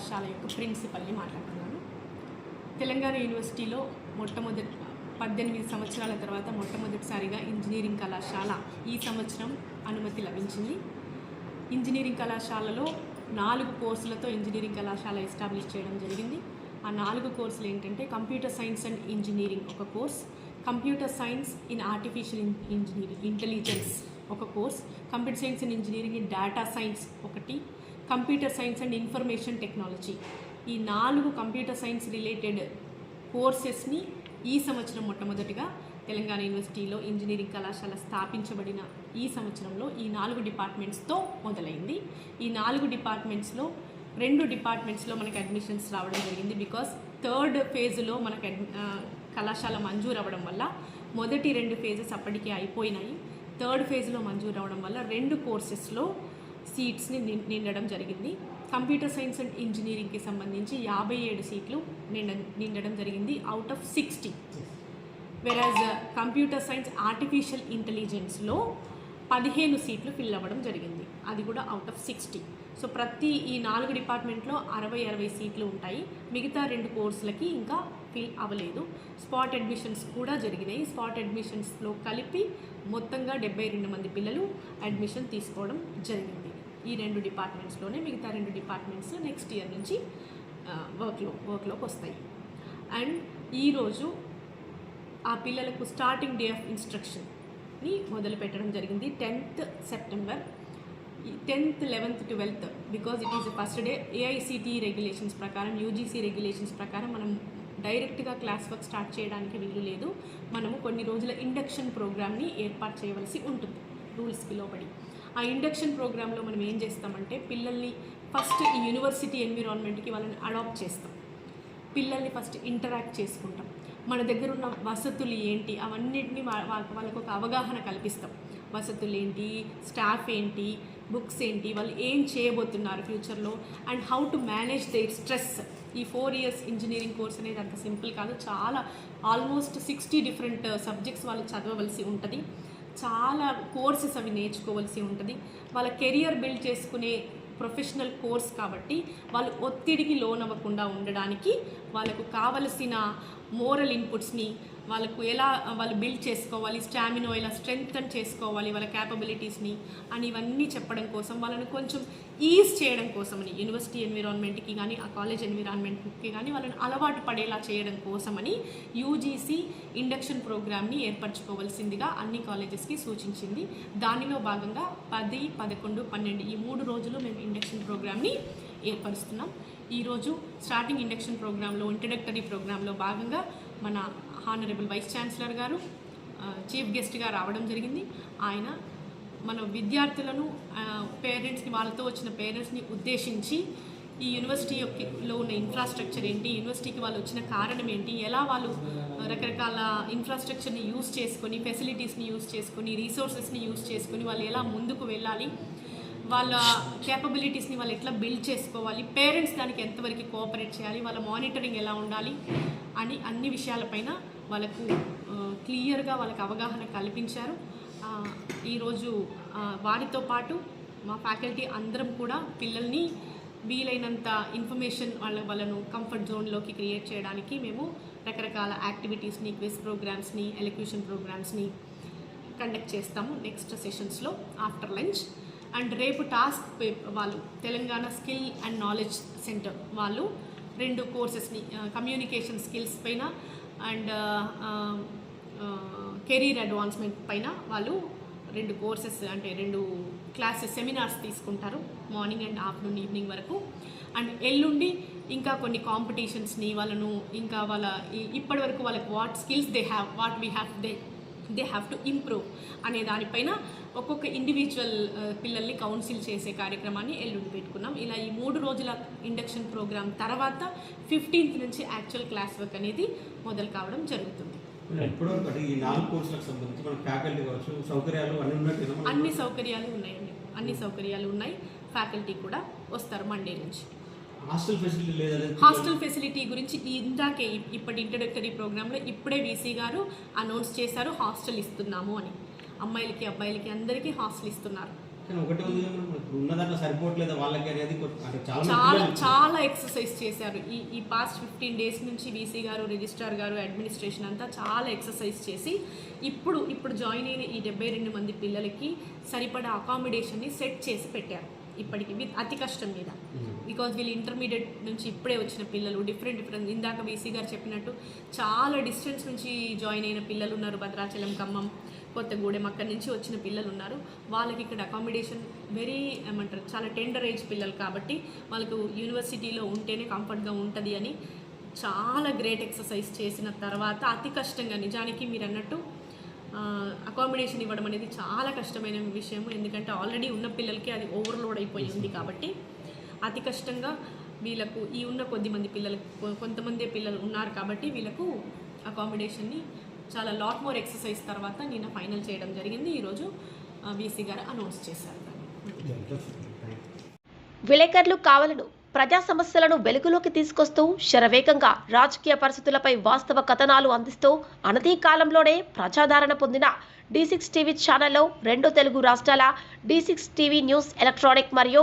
కళాశాల యొక్క ప్రిన్సిపల్ని మాట్లాడుతున్నాను. తెలంగాణ యూనివర్సిటీలో మొట్టమొదటి పద్దెనిమిది సంవత్సరాల తర్వాత మొట్టమొదటిసారిగా ఇంజనీరింగ్ కళాశాల ఈ సంవత్సరం అనుమతి లభించింది. ఇంజనీరింగ్ కళాశాలలో నాలుగు కోర్సులతో ఇంజనీరింగ్ కళాశాల ఎస్టాబ్లిష్ చేయడం జరిగింది. ఆ నాలుగు కోర్సులు ఏంటంటే కంప్యూటర్ సైన్స్ అండ్ ఇంజనీరింగ్ ఒక course computer science in artificial engineering intelligence ఒక course computer science and engineering in data science ఒకటి computer science and information technology. ఈ నాలుగు కంప్యూటర్ సైన్స్ రిలేటెడ్ కోర్సెస్ని ఈ సంవత్సరం మొట్టమొదటిగా తెలంగాణ యూనివర్సిటీలో ఇంజనీరింగ్ కళాశాల స్థాపించబడిన ఈ సంవత్సరంలో ఈ నాలుగు డిపార్ట్మెంట్స్తో మొదలైంది. ఈ నాలుగు డిపార్ట్మెంట్స్లో రెండు డిపార్ట్మెంట్స్లో మనకి అడ్మిషన్స్ రావడం జరిగింది బికాస్ థర్డ్ ఫేజ్లో మనకు అడ్మి- కళాశాల మంజూరు అవ్వడం వల్ల మొదటి రెండు ఫేజెస్ అప్పటికే అయిపోయినాయి. థర్డ్ ఫేజ్లో మంజూరు అవ్వడం వల్ల రెండు కోర్సెస్లో సీట్స్ని నిండడం జరిగింది. కంప్యూటర్ సైన్స్ అండ్ ఇంజనీరింగ్కి సంబంధించి యాభై ఏడు సీట్లు నిండ నిండడం జరిగింది. Out of sixty. వెరాజ్ uh, కంప్యూటర్ సైన్స్ ఆర్టిఫిషియల్ ఇంటెలిజెన్స్లో పదిహేను సీట్లు ఫిల్ అవ్వడం జరిగింది. అది కూడా అవుట్ ఆఫ్ సిక్స్టీ. సో ప్రతి ఈ నాలుగు డిపార్ట్మెంట్లో అరవై అరవై సీట్లు ఉంటాయి. మిగతా రెండు కోర్సులకి ఇంకా ఫిల్ అవ్వలేదు. స్పాట్ అడ్మిషన్స్ కూడా జరిగినాయి. స్పాట్ అడ్మిషన్స్లో కలిపి మొత్తంగా డెబ్బై రెండు మంది పిల్లలు అడ్మిషన్ తీసుకోవడం జరిగింది. ఈ రెండు డిపార్ట్మెంట్స్లోనే మిగతా రెండు డిపార్ట్మెంట్స్ నెక్స్ట్ ఇయర్ నుంచి వర్క్లో వర్క్లోకి వస్తాయి. అండ్ ఈరోజు ఆ పిల్లలకు స్టార్టింగ్ డే ఆఫ్ ఇన్స్ట్రక్షన్ని మొదలు పెట్టడం జరిగింది. Tenth September tenth eleventh twelfth because it is first day AICTE regulations ప్రకారం యూజీసీ రెగ్యులేషన్స్ ప్రకారం మనం డైరెక్ట్గా క్లాస్ వర్క్ స్టార్ట్ చేయడానికి వీలు లేదు. మనము కొన్ని రోజుల ఇండక్షన్ ప్రోగ్రామ్ని ఏర్పాటు చేయవలసి ఉంటుంది. రూల్స్కి లోబడి. ఆ ఇండక్షన్ ప్రోగ్రాంలో మనం ఏం చేస్తామంటే పిల్లల్ని ఫస్ట్ ఈ యూనివర్సిటీ ఎన్విరాన్మెంట్కి వాళ్ళని అడాప్ట్ చేస్తాం. పిల్లల్ని ఫస్ట్ ఇంటరాక్ట్ చేసుకుంటాం. మన దగ్గర ఉన్న వసతులు ఏంటి? అవన్నిటిని వాళ్ళకు ఒక అవగాహన కల్పిస్తాం. వసతులు ఏంటి? స్టాఫ్ ఏంటి? బుక్స్ ఏంటి? వాళ్ళు ఏం చేయబోతున్నారు ఫ్యూచర్లో and how to manage their stress ఈ ఫోర్ ఇయర్స్ ఇంజనీరింగ్ కోర్స్ అనేది అంత సింపుల్ కాదు. చాలా ఆల్మోస్ట్ సిక్స్టీ డిఫరెంట్ సబ్జెక్ట్స్ వాళ్ళు చదవవలసి ఉంటుంది. చాలా కోర్సెస్ అవి నేర్చుకోవాల్సి ఉంటుంది. వాళ్ళ కెరియర్ బిల్డ్ చేసుకునే ప్రొఫెషనల్ కోర్స్ కాబట్టి వాళ్ళు ఒత్తిడికి లోనవ్వకుండా ఉండడానికి వాళ్ళకు కావలసిన మోరల్ ఇన్పుట్స్ని వాళ్ళకు ఎలా వాళ్ళు బిల్డ్ చేసుకోవాలి స్టామినో ఎలా స్ట్రెంగ్తన్ చేసుకోవాలి వాళ్ళ క్యాపబిలిటీస్ని అని ఇవన్నీ చెప్పడం కోసం వాళ్ళని కొంచెం ఈజ్ చేయడం కోసమని యూనివర్సిటీ ఎన్విరాన్మెంట్కి కానీ ఆ కాలేజ్ ఎన్విరాన్మెంట్కి కానీ వాళ్ళని అలవాటు పడేలా చేయడం కోసమని యూజీసీ ఇండక్షన్ ప్రోగ్రామ్ని ఏర్పరచుకోవాల్సిందిగా అన్ని కాలేజెస్కి సూచించింది. దానిలో భాగంగా పది పదకొండు పన్నెండు ఈ మూడు రోజులు మేము ఇండక్షన్ ప్రోగ్రామ్ని ఏర్పరుస్తున్నాం. ఈరోజు స్టార్టింగ్ ఇండక్షన్ ప్రోగ్రాంలో ఇంట్రడక్టరీ ప్రోగ్రాంలో భాగంగా మన హానరబుల్ వైస్ ఛాన్సలర్ గారు చీఫ్ గెస్ట్గా రావడం జరిగింది. ఆయన మన విద్యార్థులను పేరెంట్స్ని వాళ్ళతో వచ్చిన పేరెంట్స్ని ఉద్దేశించి ఈ యూనివర్సిటీ యొక్కలో ఉన్న ఇన్ఫ్రాస్ట్రక్చర్ ఏంటి యూనివర్సిటీకి వాళ్ళు వచ్చిన కారణం ఏంటి ఎలా వాళ్ళు రకరకాల ఇన్ఫ్రాస్ట్రక్చర్ని యూస్ చేసుకొని ఫెసిలిటీస్ని యూస్ చేసుకొని రీసోర్సెస్ని యూస్ చేసుకొని వాళ్ళు ఎలా ముందుకు వెళ్ళాలి వాళ్ళ కేపబిలిటీస్ని వాళ్ళు ఎట్లా బిల్డ్ చేసుకోవాలి? పేరెంట్స్ దానికి ఎంతవరకు కోఆపరేట్ చేయాలి? వాళ్ళ మానిటరింగ్ ఎలా ఉండాలి? అని అన్ని విషయాలపైన వాళ్ళకు క్లియర్గా వాళ్ళకి అవగాహన కల్పించారు. ఈరోజు వారితో పాటు మా ఫ్యాకల్టీ అందరం కూడా పిల్లల్ని వీలైనంత ఇన్ఫర్మేషన్ వాళ్ళ వాళ్ళను కంఫర్ట్ జోన్లోకి క్రియేట్ చేయడానికి మేము రకరకాల యాక్టివిటీస్ని క్విజ్ ప్రోగ్రామ్స్ని ఎలక్యూషన్ ప్రోగ్రామ్స్ని కండక్ట్ చేస్తాము. నెక్స్ట్ సెషన్స్లో ఆఫ్టర్ లంచ్ అండ్ రేపు టాస్క్ వాళ్ళు Telangana skill and knowledge centre వాళ్ళు రెండు కోర్సెస్ని కమ్యూనికేషన్ స్కిల్స్ పైన అండ్ కెరీర్ అడ్వాన్స్మెంట్ పైన వాళ్ళు రెండు కోర్సెస్ అంటే రెండు క్లాసెస్ సెమినార్స్ తీసుకుంటారు మార్నింగ్ అండ్ ఆఫ్టర్నూన్ ఈవినింగ్ వరకు. అండ్ ఎల్లుండి ఇంకా కొన్ని కాంపిటీషన్స్ని వాళ్ళను ఇంకా వాళ్ళ ఇప్పటివరకు ఇప్పటి వరకు వాళ్ళకి what skills they have what we have they they have to improve అనే దానిపైన ఒక్కొక్క ఇండివిజువల్ పిల్లల్ని కౌన్సిల్ చేసే కార్యక్రమాన్ని ఎల్లుండి పెట్టుకున్నాం. ఇలా ఈ మూడు రోజుల ఇండక్షన్ ప్రోగ్రామ్ తర్వాత ఫిఫ్టీన్త్ నుంచి యాక్చువల్ క్లాస్ వర్క్ అనేది మొదలు కావడం జరుగుతుంది. ఈ నాలుగు కోర్సులకు సంబంధించి మన ఫ్యాకల్టీ కావచ్చు సౌకర్యాలు అన్ని అన్ని సౌకర్యాలు ఉన్నాయండి. అన్ని సౌకర్యాలు ఉన్నాయి. ఫ్యాకల్టీ కూడా వస్తారు మండే నుంచి. హాస్టల్ ఫెసిలిటీ లేదనేది హాస్టల్ ఫెసిలిటీ గురించి ఇందాకే ఇప్- ఇప్పటి ఇంట్రడక్టరీ ప్రోగ్రాంలో ఇప్పుడే వీసీ గారు అనౌన్స్ చేశారు హాస్టల్ ఇస్తున్నాము అని. అమ్మాయిలకి అబ్బాయిలకి అందరికీ హాస్టల్ ఇస్తున్నారు. చాలా చాలా ఎక్సర్సైజ్ చేశారు. ఈ ఈ పాస్ట్ ఫిఫ్టీన్ డేస్ నుంచి వీసీ గారు రిజిస్ట్రార్ గారు అడ్మినిస్ట్రేషన్ అంతా చాలా ఎక్సర్సైజ్ చేసి ఇప్పుడు ఇప్పుడు జాయిన్ అయిన ఈ డెబ్బై రెండు మంది పిల్లలకి సరిపడా అకామిడేషన్ని సెట్ చేసి పెట్టారు. ఇప్పటికి అతి కష్టం మీద. బికాజ్ వీళ్ళు ఇంటర్మీడియట్ నుంచి ఇప్పుడే వచ్చిన పిల్లలు డిఫరెంట్ డిఫరెంట్ ఇందాక బీసీ గారు చెప్పినట్టు చాలా డిస్టెన్స్ నుంచి జాయిన్ అయిన పిల్లలు ఉన్నారు భద్రాచలం ఖమ్మం కొత్తగూడెం అక్కడి నుంచి వచ్చిన పిల్లలు ఉన్నారు. వాళ్ళకి ఇక్కడ అకామిడేషన్ వెరీ ఏమంటారు చాలా టెండర్ ఏజ్ పిల్లలు కాబట్టి వాళ్ళకు యూనివర్సిటీలో ఉంటేనే కంఫర్ట్గా ఉంటుంది అని చాలా గ్రేట్ ఎక్సర్సైజ్ చేసిన తర్వాత అతి కష్టంగా నిజానికి మీరు అన్నట్టు అకామిడేషన్ ఇవ్వడం అనేది చాలా కష్టమైన విషయం ఎందుకంటే ఆల్రెడీ ఉన్న పిల్లలకి అది ఓవర్లోడ్ అయిపోయి ఉంది కాబట్టి అతి కష్టంగా వీళ్ళకు ఈ ఉన్న కొద్ది మంది పిల్లలకు కొంతమంది పిల్లలు ఉన్నారు కాబట్టి వీళ్ళకు అకామిడేషన్ని చాలా లాట్ మోర్ ఎక్సర్సైజ్ తర్వాత నిన్న ఫైనల్ చేయడం జరిగింది. ఈరోజు బీసీ గారు అనౌన్స్ చేశారు. విలేకరులు కావాలను ప్రజా సమస్యలను వెలుగులోకి తీసుకొస్తూ శరవేగంగా రాజకీయ పరిస్థితులపై వాస్తవ కథనాలు అందిస్తూ అనతి కాలంలోనే ప్రజాదరణ పొందిన డి సిక్స్ టీవీ ఛానల్లో రెండు తెలుగు రాష్ట్రాల D six TV news electronic మరియు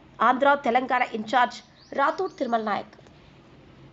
Andhra Telangana incharge Ratur Tirumala Nayak.